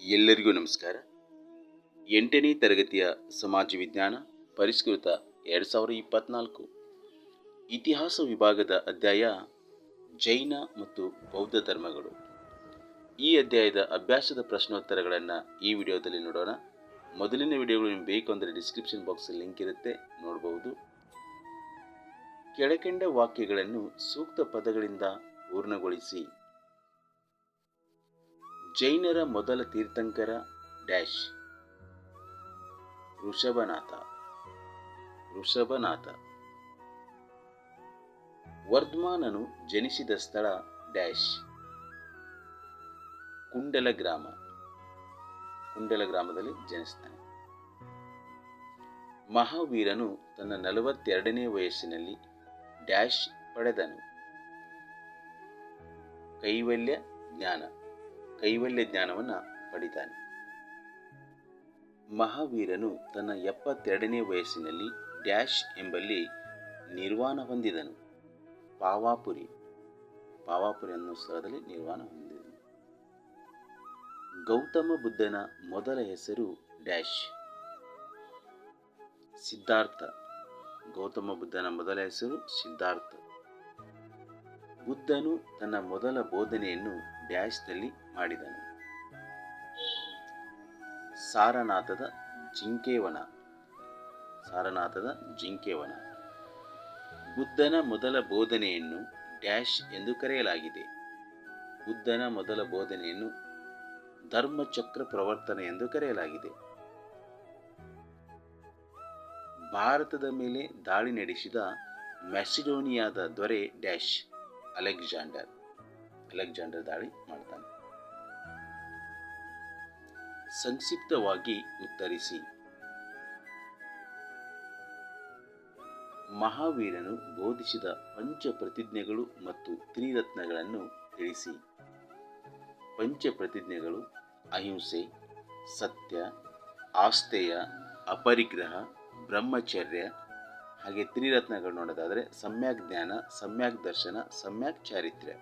ಎಲ್ಲರಿಗೂ ನಮಸ್ಕಾರ. ಎಂಟನೇ ತರಗತಿಯ ಸಮಾಜ ವಿಜ್ಞಾನ ಪರಿಷ್ಕೃತ ಎರಡು ಸಾವಿರದ ಇಪ್ಪತ್ನಾಲ್ಕು. ಇತಿಹಾಸ ವಿಭಾಗದ ಅಧ್ಯಾಯ ಜೈನ ಮತ್ತು ಬೌದ್ಧ ಧರ್ಮಗಳು. ಈ ಅಧ್ಯಾಯದ ಅಭ್ಯಾಸದ ಪ್ರಶ್ನೋತ್ತರಗಳನ್ನು ಈ ವಿಡಿಯೋದಲ್ಲಿ ನೋಡೋಣ. ಮೊದಲಿನ ವಿಡಿಯೋಗಳು ನಿಮ್ಗೆ ಬೇಕು ಅಂದರೆ ಡಿಸ್ಕ್ರಿಪ್ಷನ್ ಬಾಕ್ಸಲ್ಲಿ ಲಿಂಕ್ ಇರುತ್ತೆ ನೋಡಬಹುದು ಕೆಳಕಂಡ ವಾಕ್ಯಗಳನ್ನು ಸೂಕ್ತ ಪದಗಳಿಂದ ಪೂರ್ಣಗೊಳಿಸಿ. ಜೈನರ ಮೊದಲ ತೀರ್ಥಂಕರ ಡ್ಯಾಶ್. ಋಷಭನಾಥ ಋಷಭನಾಥ ವರ್ಧಮಾನನು ಜನಿಸಿದ ಸ್ಥಳ ಡ್ಯಾಶ್. ಕುಂಡಲ ಗ್ರಾಮ. ಕುಂಡಲ ಗ್ರಾಮದಲ್ಲಿ ಜನಿಸ್ತಾನೆ. ಮಹಾವೀರನು ತನ್ನ ನಲವತ್ತೆರಡನೇ ವಯಸ್ಸಿನಲ್ಲಿ ಡ್ಯಾಶ್ ಪಡೆದನು. ಕೈವಲ್ಯ ಜ್ಞಾನ. ಕೈವಲ್ಯ ಜ್ಞಾನವನ್ನು ಪಡಿತಾನೆ. ಮಹಾವೀರನು ತನ್ನ ಎಪ್ಪತ್ತೆರಡನೇ ವಯಸ್ಸಿನಲ್ಲಿ ಡ್ಯಾಶ್ ಎಂಬಲ್ಲಿ ನಿರ್ವಾಣ ಹೊಂದಿದನು. ಪಾವಾಪುರಿ. ಪಾವಾಪುರಿ ಅನ್ನೋ ಸ್ಥಳದಲ್ಲಿ ನಿರ್ವಾಣ ಹೊಂದಿದನು. ಗೌತಮ ಬುದ್ಧನ ಮೊದಲ ಹೆಸರು ಡ್ಯಾಶ್. ಸಿದ್ಧಾರ್ಥ. ಗೌತಮ ಬುದ್ಧನ ಮೊದಲ ಹೆಸರು ಸಿದ್ಧಾರ್ಥ. ಬುದ್ಧನು ತನ್ನ ಮೊದಲ ಬೋಧನೆಯನ್ನು ಡ್ಯಾಶ್ನಲ್ಲಿ ಮಾಡಿದನು. ಸಾರನಾಥದ ಜಿಂಕೆವನ. ಸಾರನಾಥದ ಜಿಂಕೆವನ. ಬುದ್ಧನ ಮೊದಲ ಬೋಧನೆಯನ್ನು ಡ್ಯಾಶ್ ಎಂದು ಕರೆಯಲಾಗಿದೆ. ಬುದ್ಧನ ಮೊದಲ ಬೋಧನೆಯನ್ನು ಧರ್ಮಚಕ್ರ ಪ್ರವರ್ತನೆ ಎಂದು ಕರೆಯಲಾಗಿದೆ. ಭಾರತದ ಮೇಲೆ ದಾಳಿ ನಡೆಸಿದ ಮ್ಯಾಸಿಡೋನಿಯಾದ ದೊರೆ ಡ್ಯಾಶ್, ಅಲೆಕ್ಸಾಂಡರ್. ಅಲೆಕ್ಸಾಂಡರ್ ದಾಳಿ ಮಾಡ್ತಾನೆ. ಸಂಕ್ಷಿಪ್ತವಾಗಿ ಉತ್ತರಿಸಿ. ಮಹಾವೀರನು ಬೋಧಿಸಿದ ಪಂಚ ಪ್ರತಿಜ್ಞೆಗಳು ಮತ್ತು ತ್ರಿರತ್ನಗಳನ್ನು ತಿಳಿಸಿ. ಪಂಚ ಪ್ರತಿಜ್ಞೆಗಳು ಅಹಿಂಸೆ, ಸತ್ಯ, ಆಸ್ಥೆಯ, ಅಪರಿಗ್ರಹ, ಬ್ರಹ್ಮಚರ್ಯ, ಹಾಗೆ ತ್ರಿರತ್ನಗಳು ನೋಡೋದಾದರೆ ಸಮ್ಯಕ್ ಜ್ಞಾನ, ಸಮ್ಯಕ್ ದರ್ಶನ, ಸಮ್ಯಕ್ ಚಾರಿತ್ರ್ಯ.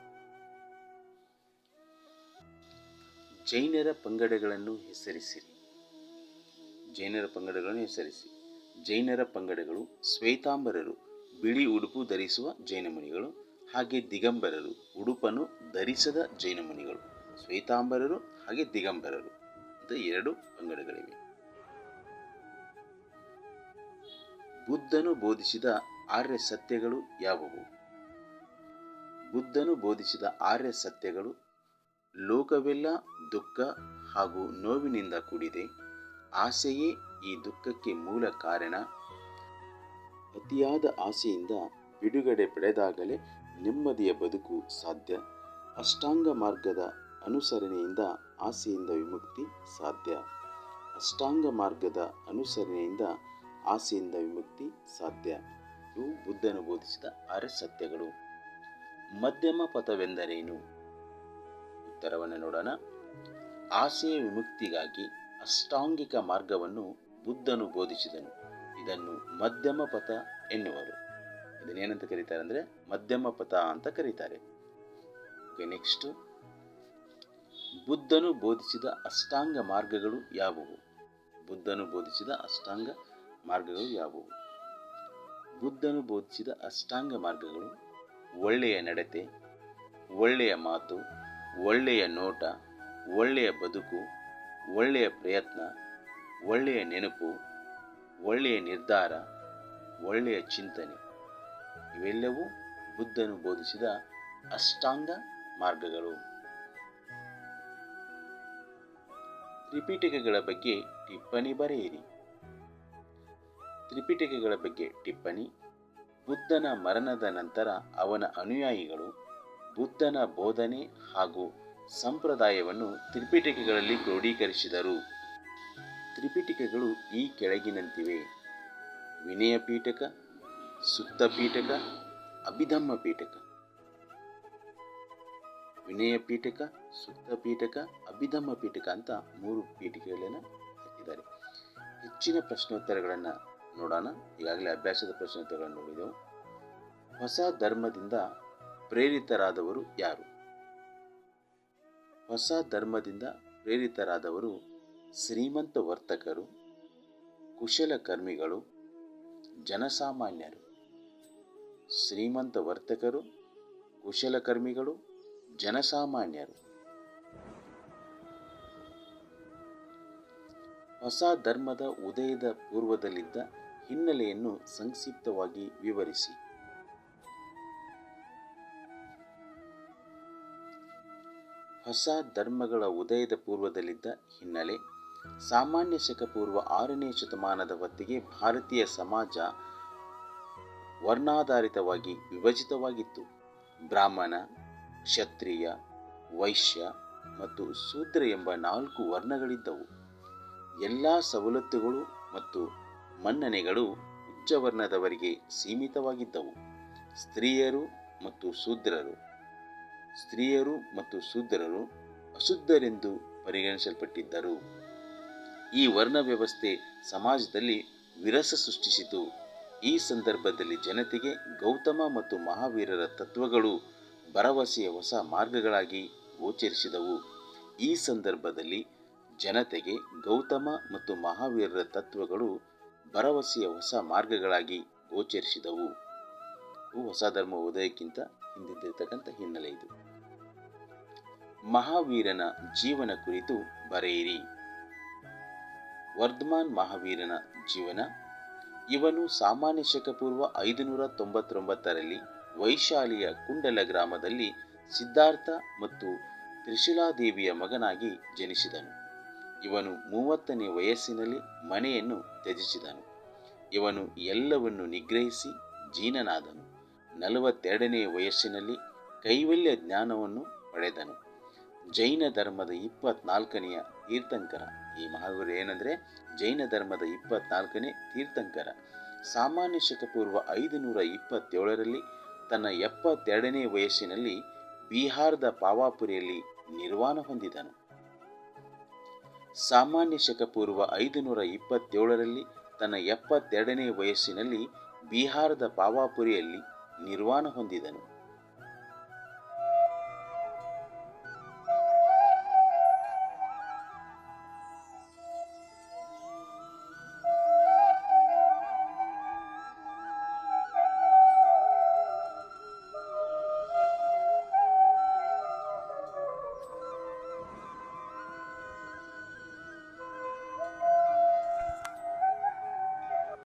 ಜೈನರ ಪಂಗಡಗಳನ್ನು ಹೆಸರಿಸಿರಿ. ಜೈನರ ಪಂಗಡಗಳನ್ನು ಹೆಸರಿಸಿ. ಜೈನರ ಪಂಗಡಗಳು ಶ್ವೇತಾಂಬರರು, ಬಿಳಿ ಉಡುಪು ಧರಿಸುವ ಜೈನ ಮುನಿಗಳು ಹಾಗೆ ದಿಗಂಬರರು, ಉಡುಪನ್ನು ಧರಿಸದ ಜೈನ ಮುನಿಗಳು ಶ್ವೇತಾಂಬರರು ಹಾಗೆ ದಿಗಂಬರರು ಅಂತ ಎರಡು ಪಂಗಡಗಳಿವೆ. ಬುದ್ಧನು ಬೋಧಿಸಿದ ಆರ್ಯ ಸತ್ಯಗಳು ಯಾವುವು? ಬುದ್ಧನು ಬೋಧಿಸಿದ ಆರ್ಯ ಸತ್ಯಗಳು ಲೋಕವೆಲ್ಲ ದುಃಖ ಹಾಗೂ ನೋವಿನಿಂದ ಕೂಡಿದೆ. ಆಸೆಯೇ ಈ ದುಃಖಕ್ಕೆ ಮೂಲ ಕಾರಣ. ಅತಿಯಾದ ಆಸೆಯಿಂದ ಬಿಡುಗಡೆ ಪಡೆದಾಗಲೇ ನೆಮ್ಮದಿಯ ಬದುಕು ಸಾಧ್ಯ. ಅಷ್ಟಾಂಗ ಮಾರ್ಗದ ಅನುಸರಣೆಯಿಂದ ಆಸೆಯಿಂದ ವಿಮುಕ್ತಿ ಸಾಧ್ಯ. ಅಷ್ಟಾಂಗ ಮಾರ್ಗದ ಅನುಸರಣೆಯಿಂದ ಆಸೆಯಿಂದ ವಿಮುಕ್ತಿ ಸಾಧ್ಯ. ಇವು ಬುದ್ಧನು ಬೋಧಿಸಿದ ಆರ್ಯ ಸತ್ಯಗಳು. ಮಧ್ಯಮ ಪಥವೆಂದರೇನು? ಉತ್ತರವನ್ನು ನೋಡೋಣ. ಆಸೆಯ ವಿಮುಕ್ತಿಗಾಗಿ ಅಷ್ಟಾಂಗಿಕ ಮಾರ್ಗವನ್ನು ಬುದ್ಧನು ಬೋಧಿಸಿದನು. ಇದನ್ನು ಮಧ್ಯಮ ಪಥ ಎನ್ನುವರು. ಇದನ್ನೇನಂತ ಕರೀತಾರೆ ಅಂದರೆ ಮಧ್ಯಮ ಪಥ ಅಂತ ಕರೀತಾರೆ. ಓಕೆ ನೆಕ್ಸ್ಟ್ ಬುದ್ಧನು ಬೋಧಿಸಿದ ಅಷ್ಟಾಂಗ ಮಾರ್ಗಗಳು ಯಾವುವು? ಬುದ್ಧನು ಬೋಧಿಸಿದ ಅಷ್ಟಾಂಗ ಮಾರ್ಗಗಳು ಯಾವುವು? ಬುದ್ಧನು ಬೋಧಿಸಿದ ಅಷ್ಟಾಂಗ ಮಾರ್ಗಗಳು ಒಳ್ಳೆಯ ನಡತೆ, ಒಳ್ಳೆಯ ಮಾತು ಒಳ್ಳೆಯ ನೋಟ, ಒಳ್ಳೆಯ ಬದುಕು, ಒಳ್ಳೆಯ ಪ್ರಯತ್ನ, ಒಳ್ಳೆಯ ನೆನಪು, ಒಳ್ಳೆಯ ನಿರ್ಧಾರ, ಒಳ್ಳೆಯ ಚಿಂತನೆ. ಇವೆಲ್ಲವೂ ಬುದ್ಧನು ಬೋಧಿಸಿದ ಅಷ್ಟಾಂಗ ಮಾರ್ಗಗಳು. ತ್ರಿಪಿಟಕಗಳ ಬಗ್ಗೆ ಟಿಪ್ಪಣಿ ಬರೆಯಿರಿ. ತ್ರಿಪಿಟಕಗಳ ಬಗ್ಗೆ ಟಿಪ್ಪಣಿ, ಬುದ್ಧನ ಮರಣದ ನಂತರ ಅವನ ಅನುಯಾಯಿಗಳು ಬುದ್ಧನ ಬೋಧನೆ ಹಾಗೂ ಸಂಪ್ರದಾಯವನ್ನು ತ್ರಿಪಿಟಿಕೆಗಳಲ್ಲಿ ಕ್ರೋಢೀಕರಿಸಿದರು. ತ್ರಿಪಿಟಿಕೆಗಳು ಈ ಕೆಳಗಿನಂತಿವೆ. ವಿನಯ ಪೀಠಕ ಸುತ್ತ ಪೀಠಕ, ಅಭಿಧಮ್ಮ ಪೀಠಕ. ವಿನಯ ಪೀಠಕ ಸುತ್ತ ಪೀಠಕ, ಅಭಿಧಮ್ಮ ಪೀಠಕ ಅಂತ ಮೂರು ಪೀಠಿಕೆಗಳನ್ನು ಹಾಕಿದ್ದಾರೆ. ಹೆಚ್ಚಿನ ಪ್ರಶ್ನೋತ್ತರಗಳನ್ನು ನೋಡೋಣ. ಈಗಾಗಲೇ ಅಭ್ಯಾಸದ ಪ್ರಶ್ನೋತ್ತರಗಳನ್ನು ನೋಡಿದೆವು. ಹೊಸ ಧರ್ಮದಿಂದ ಪ್ರೇರಿತರಾದವರು ಯಾರು? ಹೊಸ ಧರ್ಮದಿಂದ ಪ್ರೇರಿತರಾದವರು ಶ್ರೀಮಂತ ವರ್ತಕರು ಕುಶಲಕರ್ಮಿಗಳು ಜನಸಾಮಾನ್ಯರು. ಶ್ರೀಮಂತ ವರ್ತಕರು ಕುಶಲಕರ್ಮಿಗಳು ಜನಸಾಮಾನ್ಯರು. ಹೊಸ ಧರ್ಮದ ಉದಯದ ಪೂರ್ವದಲ್ಲಿದ್ದ ಹಿನ್ನೆಲೆಯನ್ನು ಸಂಕ್ಷಿಪ್ತವಾಗಿ ವಿವರಿಸಿ. ಹೊಸ ಧರ್ಮಗಳ ಉದಯದ ಪೂರ್ವದಲ್ಲಿದ್ದ ಹಿನ್ನೆಲೆ, ಸಾಮಾನ್ಯ ಶಕ ಪೂರ್ವ ಆರನೇ ಶತಮಾನದ ಹೊತ್ತಿಗೆ ಭಾರತೀಯ ಸಮಾಜ ವರ್ಣಾಧಾರಿತವಾಗಿ ವಿಭಜಿತವಾಗಿತ್ತು. ಬ್ರಾಹ್ಮಣ, ಕ್ಷತ್ರಿಯ, ವೈಶ್ಯ ಮತ್ತು ಶೂದ್ರ ಎಂಬ ನಾಲ್ಕು ವರ್ಣಗಳಿದ್ದವು. ಎಲ್ಲ ಸವಲತ್ತುಗಳು ಮತ್ತು ಮನ್ನಣೆಗಳು ಉಚ್ಚವರ್ಣದವರಿಗೆ ಸೀಮಿತವಾಗಿದ್ದವು. ಸ್ತ್ರೀಯರು ಮತ್ತು ಶೂದ್ರರು ಸ್ತ್ರೀಯರು ಮತ್ತು ಶೂದ್ರರು ಅಶುದ್ಧರೆಂದು ಪರಿಗಣಿಸಲ್ಪಟ್ಟಿದ್ದರು. ಈ ವರ್ಣ ವ್ಯವಸ್ಥೆ ಸಮಾಜದಲ್ಲಿ ವಿರಸ ಸೃಷ್ಟಿಸಿತು. ಈ ಸಂದರ್ಭದಲ್ಲಿ ಜನತೆಗೆ ಗೌತಮ ಮತ್ತು ಮಹಾವೀರರ ತತ್ವಗಳು ಭರವಸೆಯ ಹೊಸ ಮಾರ್ಗಗಳಾಗಿ ಗೋಚರಿಸಿದವು. ಈ ಸಂದರ್ಭದಲ್ಲಿ ಜನತೆಗೆ ಗೌತಮ ಮತ್ತು ಮಹಾವೀರರ ತತ್ವಗಳು ಭರವಸೆಯ ಹೊಸ ಮಾರ್ಗಗಳಾಗಿ ಗೋಚರಿಸಿದವು. ಹೊಸ ಧರ್ಮ ಉದಯಕ್ಕಿಂತ ಹಿಂದಿದ್ದಿರ್ತಕ್ಕಂಥ ಹಿನ್ನೆಲೆ ಇದು. ಮಹಾವೀರನ ಜೀವನ ಕುರಿತು ಬರೆಯಿರಿ. ವರ್ಧಮಾನ್ ಮಹಾವೀರನ ಜೀವನ. ಇವನು ಸಾಮಾನ್ಯ ಶಕಪೂರ್ವ ಐದುನೂರ ತೊಂಬತ್ತೊಂಬತ್ತರಲ್ಲಿ ವೈಶಾಲಿಯ ಕುಂಡಲ ಗ್ರಾಮದಲ್ಲಿ ಸಿದ್ಧಾರ್ಥ ಮತ್ತು ತ್ರಿಶಿಲಾದೇವಿಯ ಮಗನಾಗಿ ಜನಿಸಿದನು. ಇವನು ಮೂವತ್ತನೇ ವಯಸ್ಸಿನಲ್ಲಿ ಮನೆಯನ್ನು ತ್ಯಜಿಸಿದನು. ಇವನು ಎಲ್ಲವನ್ನು ನಿಗ್ರಹಿಸಿ ಜೀನನಾದನು. ನಲವತ್ತೆರಡನೇ ವಯಸ್ಸಿನಲ್ಲಿ ಕೈವಲ್ಯ ಜ್ಞಾನವನ್ನು ಪಡೆದನು. ಜೈನ ಧರ್ಮದ ಇಪ್ಪತ್ನಾಲ್ಕನೆಯ ತೀರ್ಥಂಕರ. ಈ ಮಹಾವೀರ ಏನಂದರೆ, ಜೈನ ಧರ್ಮದ ಇಪ್ಪತ್ನಾಲ್ಕನೇ ತೀರ್ಥಂಕರ. ಸಾಮಾನ್ಯ ಶಕ ಪೂರ್ವ ಐದುನೂರ ಇಪ್ಪತ್ತೇಳರಲ್ಲಿ, ತನ್ನ ಎಪ್ಪತ್ತೆರಡನೇ ವಯಸ್ಸಿನಲ್ಲಿ ಬಿಹಾರದ ಪಾವಾಪುರಿಯಲ್ಲಿ ನಿರ್ವಾಣ ಹೊಂದಿದನು. ಸಾಮಾನ್ಯ ಶಕ ಪೂರ್ವ ಐದುನೂರ ಇಪ್ಪತ್ತೇಳರಲ್ಲಿ, ತನ್ನ ಎಪ್ಪತ್ತೆರಡನೇ ವಯಸ್ಸಿನಲ್ಲಿ ಬಿಹಾರದ ಪಾವಾಪುರಿಯಲ್ಲಿ ನಿರ್ವಾಣ ಹೊಂದಿದನು.